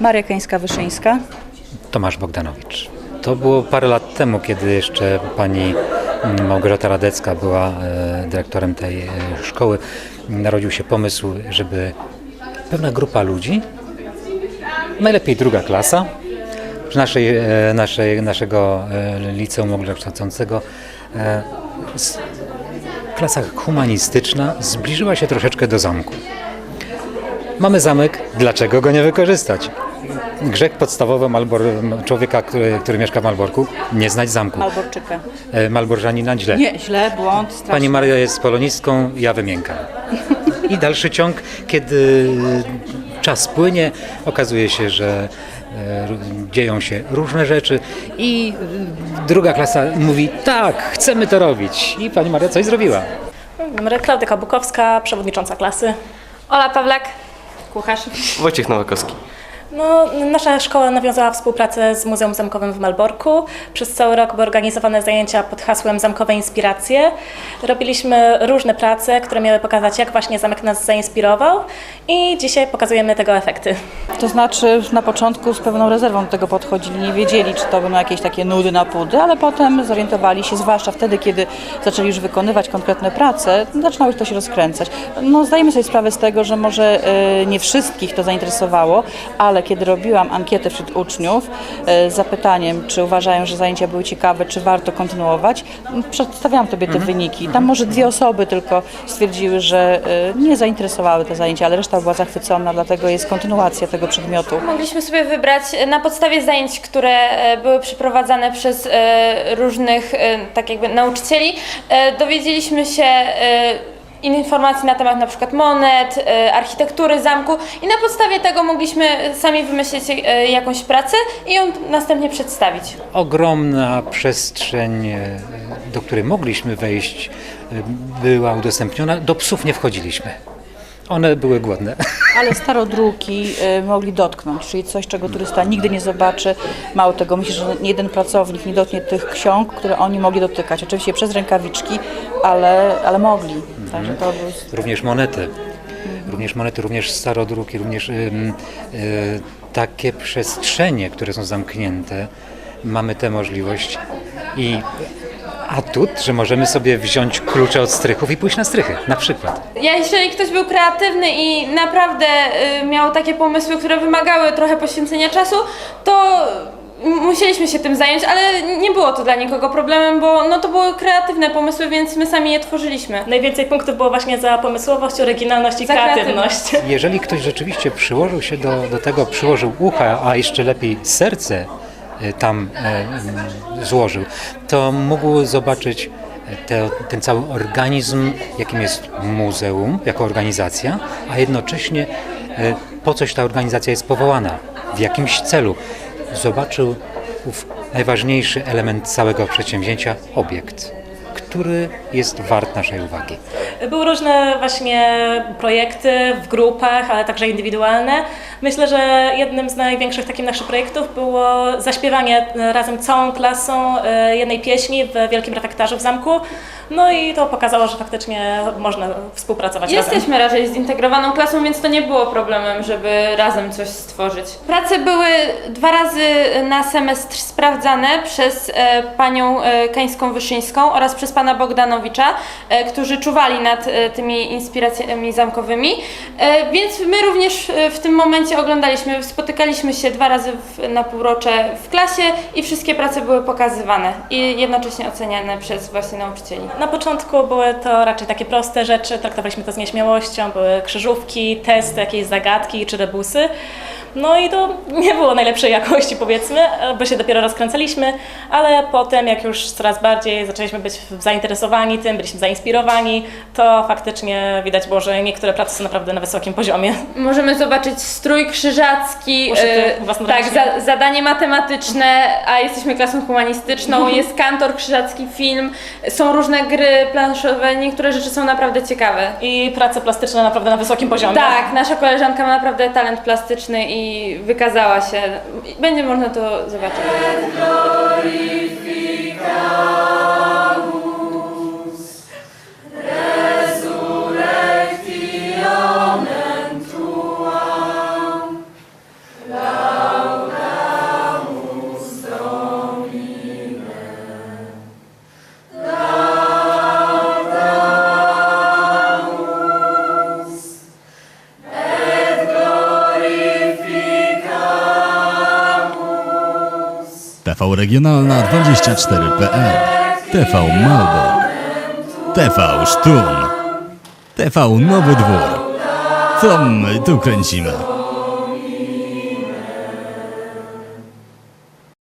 Maria Kańska-Wyszyńska. Tomasz Bogdanowicz. To było parę lat temu, kiedy jeszcze pani mm, Małgorzata Radecka była e, dyrektorem tej e, szkoły. Narodził się pomysł, żeby pewna grupa ludzi, najlepiej druga klasa, naszej, e, naszej, naszego liceum ogólnokształcącego, e, s- klasa humanistyczna zbliżyła się troszeczkę do zamku. Mamy zamek, dlaczego go nie wykorzystać? Grzech podstawowy Malbor, człowieka, który, który mieszka w Malborku, nie znać zamku. Malborczyka. E, Malborzanina źle. Nie, źle, błąd, strasznie. Pani Maria jest polonistką, ja wymiękam. I dalszy ciąg, kiedy czas płynie, okazuje się, że e, dzieją się różne rzeczy i e, druga klasa mówi tak, chcemy to robić. I pani Maria coś zrobiła. Klaudyka Bukowska, przewodnicząca klasy. Ola Pawlak. Kucharz. Wojciech Nowakowski. No, nasza szkoła nawiązała współpracę z Muzeum Zamkowym w Malborku. Przez cały rok były organizowane zajęcia pod hasłem Zamkowe Inspiracje. Robiliśmy różne prace, które miały pokazać, jak właśnie zamek nas zainspirował i dzisiaj pokazujemy tego efekty. To znaczy na początku z pewną rezerwą do tego podchodzili, nie wiedzieli, czy to będą jakieś takie nudy na pudy, ale potem zorientowali się, zwłaszcza wtedy, kiedy zaczęli już wykonywać konkretne prace, zaczynało to się rozkręcać. No, zdajemy sobie sprawę z tego, że może e, nie wszystkich to zainteresowało, ale kiedy robiłam ankietę wśród uczniów e, z zapytaniem, czy uważają, że zajęcia były ciekawe, czy warto kontynuować, przedstawiałam Tobie te wyniki. Tam może dwie osoby tylko stwierdziły, że e, nie zainteresowały te zajęcia, ale reszta była zachwycona, dlatego jest kontynuacja tego przedmiotu. Mogliśmy sobie wybrać e, na podstawie zajęć, które były przeprowadzane przez różnych tak jakby nauczycieli. Dowiedzieliśmy się informacji na temat na przykład monet, e, architektury zamku i na podstawie tego mogliśmy sami wymyślić e, jakąś pracę i ją następnie przedstawić. Ogromna przestrzeń, e, do której mogliśmy wejść, była udostępniona. Do psów nie wchodziliśmy. One były głodne. Ale starodruki y, mogli dotknąć, czyli coś, czego turysta nigdy nie zobaczy. Mało tego, myślę, że nie jeden pracownik nie dotknie tych ksiąg, które oni mogli dotykać. Oczywiście przez rękawiczki, ale, ale mogli. Także to był... Również monety. Również monety, również starodruki, również ym, y, takie przestrzenie, które są zamknięte. Mamy tę możliwość i atut, że możemy sobie wziąć klucze od strychów i pójść na strychy, na przykład. Ja, jeżeli ktoś był kreatywny i naprawdę y, miał takie pomysły, które wymagały trochę poświęcenia czasu, to musieliśmy się tym zająć, ale nie było to dla nikogo problemem, bo no, to były kreatywne pomysły, więc my sami je tworzyliśmy. Najwięcej punktów było właśnie za pomysłowość, oryginalność i Za kreatywność. Jeżeli ktoś rzeczywiście przyłożył się do, do tego, przyłożył ucha, a jeszcze lepiej serce tam e, mm, złożył, to mógł zobaczyć e, te, ten cały organizm, jakim jest muzeum jako organizacja, a jednocześnie po coś ta organizacja jest powołana, w jakimś celu. Zobaczył ów najważniejszy element całego przedsięwzięcia obiekt, który jest wart naszej uwagi. Były różne właśnie projekty w grupach, ale także indywidualne. Myślę, że jednym z największych takich naszych projektów było zaśpiewanie razem całą klasą e, jednej pieśni w Wielkim Refektarzu w zamku. No i to pokazało, że faktycznie można współpracować razem. Jesteśmy raczej zintegrowaną klasą, więc to nie było problemem, żeby razem coś stworzyć. Prace były dwa razy na semestr sprawdzane przez e, panią e, Kańską-Wyszyńską oraz przez pana Bogdanowicza, e, którzy czuwali nad e, tymi inspiracjami zamkowymi. E, więc my również e, w tym momencie oglądaliśmy, spotykaliśmy się dwa razy w, na półrocze w klasie i wszystkie prace były pokazywane i jednocześnie oceniane przez właśnie nauczycieli. Na początku były to raczej takie proste rzeczy, traktowaliśmy to z nieśmiałością, były krzyżówki, testy, jakieś zagadki czy rebusy. No i to nie było najlepszej jakości powiedzmy, bo się dopiero rozkręcaliśmy, ale potem jak już coraz bardziej zaczęliśmy być zainteresowani tym, byliśmy zainspirowani, to faktycznie widać było, że niektóre prace są naprawdę na wysokim poziomie. Możemy zobaczyć strój krzyżacki, Uszyty e, własnoręcznie. tak, za, zadanie matematyczne, a jesteśmy klasą humanistyczną, jest kantor krzyżacki film, są różne gry planszowe, niektóre rzeczy są naprawdę ciekawe. I prace plastyczne naprawdę na wysokim poziomie. Tak, nasza koleżanka ma naprawdę talent plastyczny i wykazała się. Będzie można to zobaczyć. TV regionalna 24.pl, TV Malbork, TV Sztun, TV Nowy Dwór. Co my tu kręcimy?